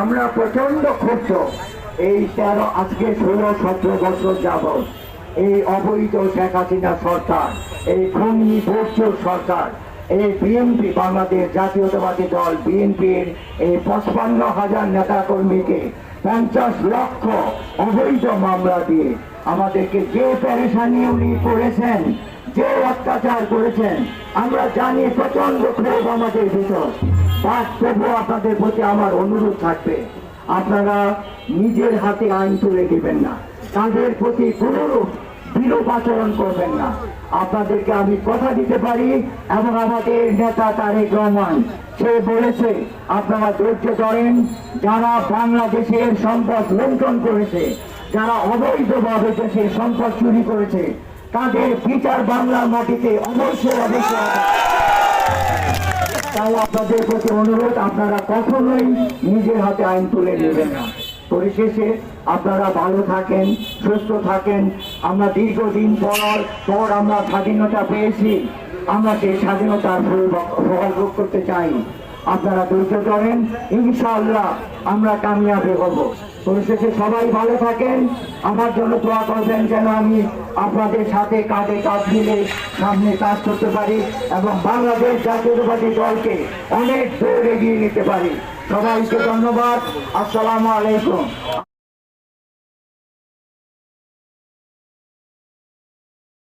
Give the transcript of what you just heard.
আমরা প্রচণ্ড ক্ষুব্ধ। এই তেরো, আজকে ষোলো, সতেরো বছর যাবৎ এই অবৈধ শেখ হাসিনা সরকার, এই খুনি বর্ষর সরকার, এই বিএনপি বাংলাদেশ জাতীয়তাবাদী দল বিএনপির এই পঁচপান্ন হাজার নেতা কর্মীকে পঞ্চাশ লক্ষ অবৈধ মামলা দিয়ে আমাদেরকে যে পেরেশানি উনি করেছেন, যে অত্যাচার করেছেন, আমরা জানি প্রচণ্ড ক্ষোভ আমাদের ভিতর। বাদ তবু আপনাদের প্রতি আমার অনুরোধ থাকবে। আপনারা নিজের হাতে আইন তুলে দেবেন না। তাদের প্রতি কোনরূপ বিরূপ আচরণ করবেন না। আপনাদেরকে আমি কথা দিতে পারি এবং আমাদের নেতা তারেক রহমান সে বলেছে, আপনারা ধৈর্য ধরেন, যারা বাংলাদেশের সম্পদ লুণ্ঠন করেছে, যারা অবৈধভাবে দেশের সম্পদ চুরি করেছে, তাদের বিচার বাংলার মাটিতে অবশ্যই অবশ্যই। তাই আপনাদের প্রতি অনুরোধ, আপনারা কখনোই নিজের হাতে আইন তুলে নেবেন না। পরিশেষে আপনারা ভালো থাকেন, সুস্থ থাকেন। আমরা দীর্ঘদিন পর পর আমরা স্বাধীনতা পেয়েছি। আমরা সেই স্বাধীনতার ফল ভোগ করতে চাই। আপনারা ধৈর্য করেন ইনশাআল্লাহ আমরা কামিয়াবি হব। পরিশেষে সবাই ভালো থাকেন। আমার জন্য দোয়া করবেন যেন আমি আপনাদের সাথে কাঁধে কাঁধ মিলে সামনে কাজ করতে পারি এবং বাংলাদেশ জাতীয়তাবাদী দলকে অনেক দূর এগিয়ে নিতে পারি। সবাইকে ধন্যবাদ। আসসালামু আলাইকুম।